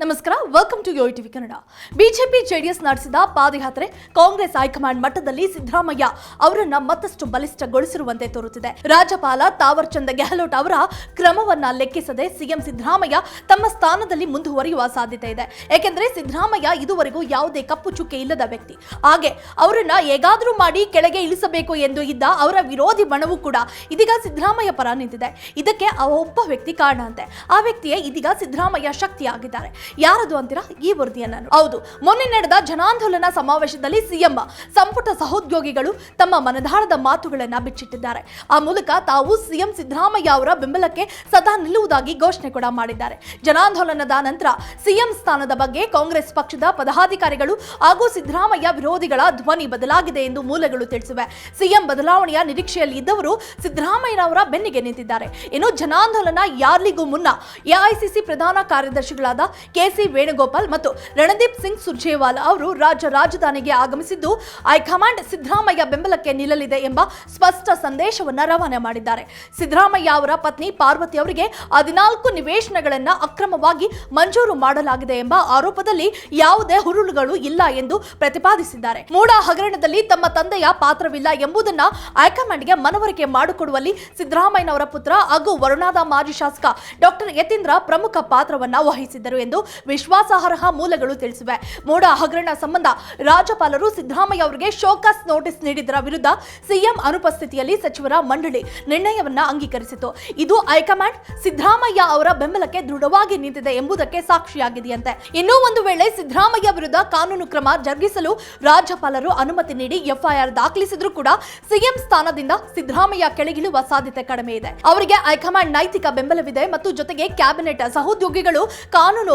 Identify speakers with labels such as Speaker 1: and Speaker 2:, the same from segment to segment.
Speaker 1: ನಮಸ್ಕಾರ welcome to yo TV Kannada BJP JDS ನಡೆಸಿದ ಪಾದಯಾತ್ರೆ ಕಾಂಗ್ರೆಸ್ ಹೈಕಮಾಂಡ್ ಮಟ್ಟದಲ್ಲಿ ಸಿದ್ದರಾಮಯ್ಯ ಅವರನ್ನ ಮತ್ತಷ್ಟು ಬಲಿಷ್ಠಗೊಳಿಸಿರುವಂತೆ ತೋರುತ್ತಿದೆ. ರಾಜ್ಯಪಾಲ ತಾವರ್ಚಂದ್ ಗೆಹ್ಲೋಟ್ ಅವರ ಕ್ರಮವನ್ನ ಲೆಕ್ಕಿಸದೆ ಸಿಎಂ ಸಿದ್ದರಾಮಯ್ಯ ತಮ್ಮ ಸ್ಥಾನದಲ್ಲಿ ಮುಂದುವರಿಯುವ ಸಾಧ್ಯತೆ ಇದೆ. ಏಕೆಂದರೆ ಸಿದ್ದರಾಮಯ್ಯ ಇದುವರೆಗೂ ಯಾವುದೇ ಕಪ್ಪು ಚುಕ್ಕೆ ಇಲ್ಲದ ವ್ಯಕ್ತಿ. ಹಾಗೆ ಅವರನ್ನ ಹೇಗಾದರೂ ಮಾಡಿ ಕೆಳಗೆ ಇಳಿಸಬೇಕು ಎಂದು ಇದ್ದ ಅವರ ವಿರೋಧಿ ಬಣವು ಕೂಡ ಇದೀಗ ಸಿದ್ದರಾಮಯ್ಯ ಪರ ನಿಂತಿದೆ. ಇದಕ್ಕೆ ಒಬ್ಬ ವ್ಯಕ್ತಿ ಕಾರಣ ಅಂತೆ. ಆ ವ್ಯಕ್ತಿಯೇ ಇದೀಗ ಸಿದ್ದರಾಮಯ್ಯ ಶಕ್ತಿಯಾಗಿದ್ದಾರೆ. ಯಾರದು ಅಂತೀರಾ? ಈ ವರದಿಯನ್ನ. ಹೌದು. ಮೊನ್ನೆ ನಡೆದ ಜನಾಂದೋಲನ ಸಮಾವೇಶದಲ್ಲಿ ಸಿಎಂ, ಸಂಪುಟ ಸಹೋದ್ಯೋಗಿಗಳು ತಮ್ಮ ಮನದಾಳದ ಮಾತುಗಳನ್ನ ಬಿಚ್ಚಿಟ್ಟಿದ್ದಾರೆ. ಆ ಮೂಲಕ ತಾವು ಸಿಎಂ ಸಿದ್ದರಾಮಯ್ಯ ಅವರ ಬೆಂಬಲಕ್ಕೆ ಸದಾ ನಿಲ್ಲುವುದಾಗಿ ಘೋಷಣೆ ಕೂಡ ಮಾಡಿದ್ದಾರೆ. ಜನಾಂದೋಲನದ ನಂತರ ಸಿಎಂ ಸ್ಥಾನದ ಬಗ್ಗೆ ಕಾಂಗ್ರೆಸ್ ಪಕ್ಷದ ಪದಾಧಿಕಾರಿಗಳು ಹಾಗೂ ಸಿದ್ದರಾಮಯ್ಯ ವಿರೋಧಿಗಳ ಧ್ವನಿ ಬದಲಾಗಿದೆ ಎಂದು ಮೂಲಗಳು ತಿಳಿಸಿವೆ. ಸಿಎಂ ಬದಲಾವಣೆಯ ನಿರೀಕ್ಷೆಯಲ್ಲಿ ಇದ್ದವರು ಸಿದ್ದರಾಮಯ್ಯನವರ ಬೆನ್ನಿಗೆ ನಿಂತಿದ್ದಾರೆ. ಇನ್ನು ಜನಾಂದೋಲನ ಯಾರ್ಲಿಗೂ ಮುನ್ನ ಎಐಸಿಸಿ ಪ್ರಧಾನ ಕಾರ್ಯದರ್ಶಿಗಳಾದ ಕೆಸಿ ವೇಣುಗೋಪಾಲ್ ಮತ್ತು ರಣದೀಪ್ ಸಿಂಗ್ ಸುರ್ಜೇವಾಲಾ ಅವರು ರಾಜ್ಯ ರಾಜಧಾನಿಗೆ ಆಗಮಿಸಿದ್ದು ಹೈಕಮಾಂಡ್ ಸಿದ್ದರಾಮಯ್ಯ ಬೆಂಬಲಕ್ಕೆ ನಿಲ್ಲಲಿದೆ ಎಂಬ ಸ್ಪಷ್ಟ ಸಂದೇಶವನ್ನು ರವಾನೆ ಮಾಡಿದ್ದಾರೆ. ಸಿದ್ದರಾಮಯ್ಯ ಅವರ ಪತ್ನಿ ಪಾರ್ವತಿ ಅವರಿಗೆ ಹದಿನಾಲ್ಕು ನಿವೇಶನಗಳನ್ನು ಅಕ್ರಮವಾಗಿ ಮಂಜೂರು ಮಾಡಲಾಗಿದೆ ಎಂಬ ಆರೋಪದಲ್ಲಿ ಯಾವುದೇ ಹುರುಳುಗಳು ಇಲ್ಲ ಎಂದು ಪ್ರತಿಪಾದಿಸಿದ್ದಾರೆ. ಮೂಡ ಹಗರಣದಲ್ಲಿ ತಮ್ಮ ತಂದೆಯ ಪಾತ್ರವಿಲ್ಲ ಎಂಬುದನ್ನು ಹೈಕಮಾಂಡ್ಗೆ ಮನವರಿಕೆ ಮಾಡಿಕೊಡುವಲ್ಲಿ ಸಿದ್ದರಾಮಯ್ಯನವರ ಪುತ್ರ ಹಾಗೂ ವರುಣಾದ ಮಾಜಿ ಶಾಸಕ ಡಾಕ್ಟರ್ ಯತೀಂದ್ರ ಪ್ರಮುಖ ಪಾತ್ರವನ್ನ ವಹಿಸಿದ್ದರು ಎಂದು ವಿಶ್ವಾಸಾರ್ಹ ಮೂಲಗಳು ತಿಳಿಸಿವೆ. ಮೋಡ ಹಗರಣ ಸಂಬಂಧ ರಾಜ್ಯಪಾಲರು ಸಿದ್ದರಾಮಯ್ಯ ಅವರಿಗೆ ಶೋಕಾಸ್ ನೋಟಿಸ್ ನೀಡಿದ್ದರ ವಿರುದ್ಧ ಸಿಎಂ ಅನುಪಸ್ಥಿತಿಯಲ್ಲಿ ಸಚಿವರ ಮಂಡಳಿ ನಿರ್ಣಯವನ್ನ ಅಂಗೀಕರಿಸಿತು. ಇದು ಹೈಕಮಾಂಡ್ ಸಿದ್ದರಾಮಯ್ಯ ಅವರ ಬೆಂಬಲಕ್ಕೆ ದೃಢವಾಗಿ ನಿಂತಿದೆ ಎಂಬುದಕ್ಕೆ ಸಾಕ್ಷಿಯಾಗಿದೆಯಂತೆ. ಇನ್ನೂ ಒಂದು ವೇಳೆ ಸಿದ್ದರಾಮಯ್ಯ ವಿರುದ್ಧ ಕಾನೂನು ಕ್ರಮ ಜರುಗಿಸಲು ರಾಜ್ಯಪಾಲರು ಅನುಮತಿ ನೀಡಿ ಎಫ್ಐಆರ್ ದಾಖಲಿಸಿದ್ರು ಕೂಡ ಸಿಎಂ ಸ್ಥಾನದಿಂದ ಸಿದ್ದರಾಮಯ್ಯ ಕೆಳಗಿಳುವ ಸಾಧ್ಯತೆ ಕಡಿಮೆ ಇದೆ. ಅವರಿಗೆ ಹೈಕಮಾಂಡ್ ನೈತಿಕ ಬೆಂಬಲವಿದೆ ಮತ್ತು ಜೊತೆಗೆ ಕ್ಯಾಬಿನೆಟ್ ಸಹೋದ್ಯೋಗಿಗಳು ಕಾನೂನು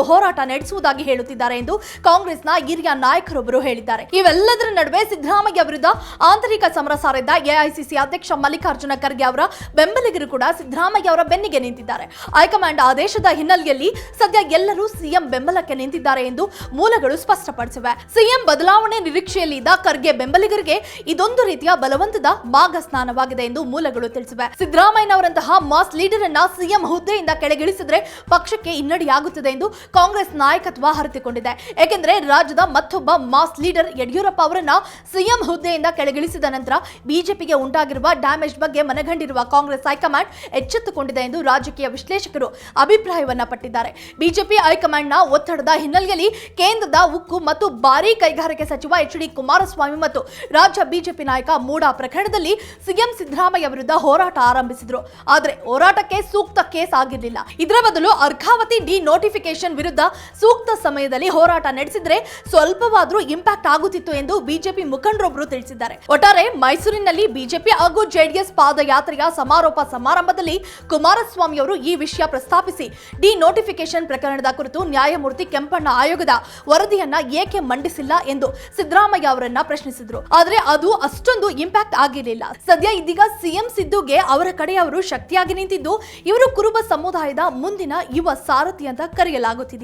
Speaker 1: ನಡೆಸುವುದಾಗಿ ಹೇಳುತ್ತಿದ್ದಾರೆ ಎಂದು ಕಾಂಗ್ರೆಸ್ನ ಹಿರಿಯ ನಾಯಕರೊಬ್ಬರು ಹೇಳಿದ್ದಾರೆ. ಇವೆಲ್ಲದರ ನಡುವೆ ಸಿದ್ದರಾಮಯ್ಯ ವಿರುದ್ಧ ಆಂತರಿಕ ಸಮರ ಸಾರಿದ್ದ ಎಐಸಿಸಿ ಅಧ್ಯಕ್ಷ ಮಲ್ಲಿಕಾರ್ಜುನ ಖರ್ಗೆ ಅವರ ಬೆಂಬಲಿಗರು ಕೂಡ ಸಿದ್ದರಾಮಯ್ಯ ಅವರ ಬೆನ್ನಿಗೆ ನಿಂತಿದ್ದಾರೆ. ಹೈಕಮಾಂಡ್ ಆದೇಶದ ಹಿನ್ನೆಲೆಯಲ್ಲಿ ಸದ್ಯ ಎಲ್ಲರೂ ಸಿಎಂ ಬೆಂಬಲಕ್ಕೆ ನಿಂತಿದ್ದಾರೆ ಎಂದು ಮೂಲಗಳು ಸ್ಪಷ್ಟಪಡಿಸಿವೆ. ಸಿಎಂ ಬದಲಾವಣೆ ನಿರೀಕ್ಷೆಯಲ್ಲಿದ್ದ ಖರ್ಗೆ ಬೆಂಬಲಿಗರಿಗೆ ಇದೊಂದು ರೀತಿಯ ಬಲವಂತದ ಭಾಗ ಸ್ನಾನವಾಗಿದೆ ಎಂದು ಮೂಲಗಳು ತಿಳಿಸಿವೆ. ಸಿದ್ದರಾಮಯ್ಯನವರಂತಹ ಮಾಸ್ ಲೀಡರ್ ಅನ್ನ ಸಿಎಂ ಹುದ್ದೆಯಿಂದ ಕೆಳಗಿಳಿಸಿದ್ರೆ ಪಕ್ಷಕ್ಕೆ ಹಿನ್ನಡೆಯಾಗುತ್ತದೆ ಎಂದು ಕಾಂಗ್ರೆಸ್ ನಾಯಕತ್ವ ಹರಿತಿಕೊಂಡಿದೆ. ಏಕೆಂದರೆ ರಾಜ್ಯದ ಮತ್ತೊಬ್ಬ ಮಾಸ್ ಲೀಡರ್ ಯಡಿಯೂರಪ್ಪ ಅವರನ್ನ ಸಿಎಂ ಹುದ್ದೆಯಿಂದ ಕೆಳಗಿಳಿಸಿದ ನಂತರ ಬಿಜೆಪಿಗೆ ಉಂಟಾಗಿರುವ ಡ್ಯಾಮೇಜ್ ಬಗ್ಗೆ ಮನಗಂಡಿರುವ ಕಾಂಗ್ರೆಸ್ ಹೈಕಮಾಂಡ್ ಎಚ್ಚೆತ್ತುಕೊಂಡಿದೆ ಎಂದು ರಾಜಕೀಯ ವಿಶ್ಲೇಷಕರು ಅಭಿಪ್ರಾಯವನ್ನ ಪಟ್ಟಿದ್ದಾರೆ. ಬಿಜೆಪಿ ಹೈಕಮಾಂಡ್ನ ಒತ್ತಡದ ಹಿನ್ನೆಲೆಯಲ್ಲಿ ಕೇಂದ್ರದ ಉಕ್ಕು ಮತ್ತು ಭಾರಿ ಕೈಗಾರಿಕೆ ಸಚಿವ ಎಚ್ ಡಿ ಕುಮಾರಸ್ವಾಮಿ ಮತ್ತು ರಾಜ್ಯ ಬಿಜೆಪಿ ನಾಯಕ ಮೂಡಾ ಪ್ರಕರಣದಲ್ಲಿ ಸಿಎಂ ಸಿದ್ದರಾಮಯ್ಯ ವಿರುದ್ಧ ಹೋರಾಟ ಆರಂಭಿಸಿದ್ರು. ಆದರೆ ಹೋರಾಟಕ್ಕೆ ಸೂಕ್ತ ಕೇಸ್ ಆಗಿರಲಿಲ್ಲ. ಇದರ ಬದಲು ಅರ್ಘಾವತಿ ಡಿ ನೋಟಿಫಿಕೇಶನ್ ವಿರುದ್ಧ ಸೂಕ್ತ ಸಮಯದಲ್ಲಿ ಹೋರಾಟ ನಡೆಸಿದ್ರೆ ಸ್ವಲ್ಪವಾದ್ರೂ ಇಂಪ್ಯಾಕ್ಟ್ ಆಗುತ್ತಿತ್ತು ಎಂದು ಬಿಜೆಪಿ ಮುಖಂಡರೊಬ್ಬರು ತಿಳಿಸಿದ್ದಾರೆ. ಒಟ್ಟಾರೆ ಮೈಸೂರಿನಲ್ಲಿ ಬಿಜೆಪಿ ಹಾಗೂ ಜೆಡಿಎಸ್ ಪಾದಯಾತ್ರೆಯ ಸಮಾರೋಪ ಸಮಾರಂಭದಲ್ಲಿ ಕುಮಾರಸ್ವಾಮಿ ಅವರು ಈ ವಿಷಯ ಪ್ರಸ್ತಾಪಿಸಿ ಡಿ ನೋಟಿಫಿಕೇಶನ್ ಪ್ರಕರಣದ ಕುರಿತು ನ್ಯಾಯಮೂರ್ತಿ ಕೆಂಪಣ್ಣ ಆಯೋಗದ ವರದಿಯನ್ನ ಏಕೆ ಮಂಡಿಸಿಲ್ಲ ಎಂದು ಸಿದ್ದರಾಮಯ್ಯ ಅವರನ್ನ ಪ್ರಶ್ನಿಸಿದ್ರು. ಆದ್ರೆ ಅದು ಅಷ್ಟೊಂದು ಇಂಪ್ಯಾಕ್ಟ್ ಆಗಿರಲಿಲ್ಲ. ಸದ್ಯ ಇದೀಗ ಸಿಎಂ ಸಿದ್ದುಗೆ ಅವರ ಕಡೆಯವರು ಶಕ್ತಿಯಾಗಿ ನಿಂತಿದ್ದು, ಇವರು ಕುರುಬ ಸಮುದಾಯದ ಮುಂದಿನ ಯುವ ಸಾರಥಿ ಅಂತ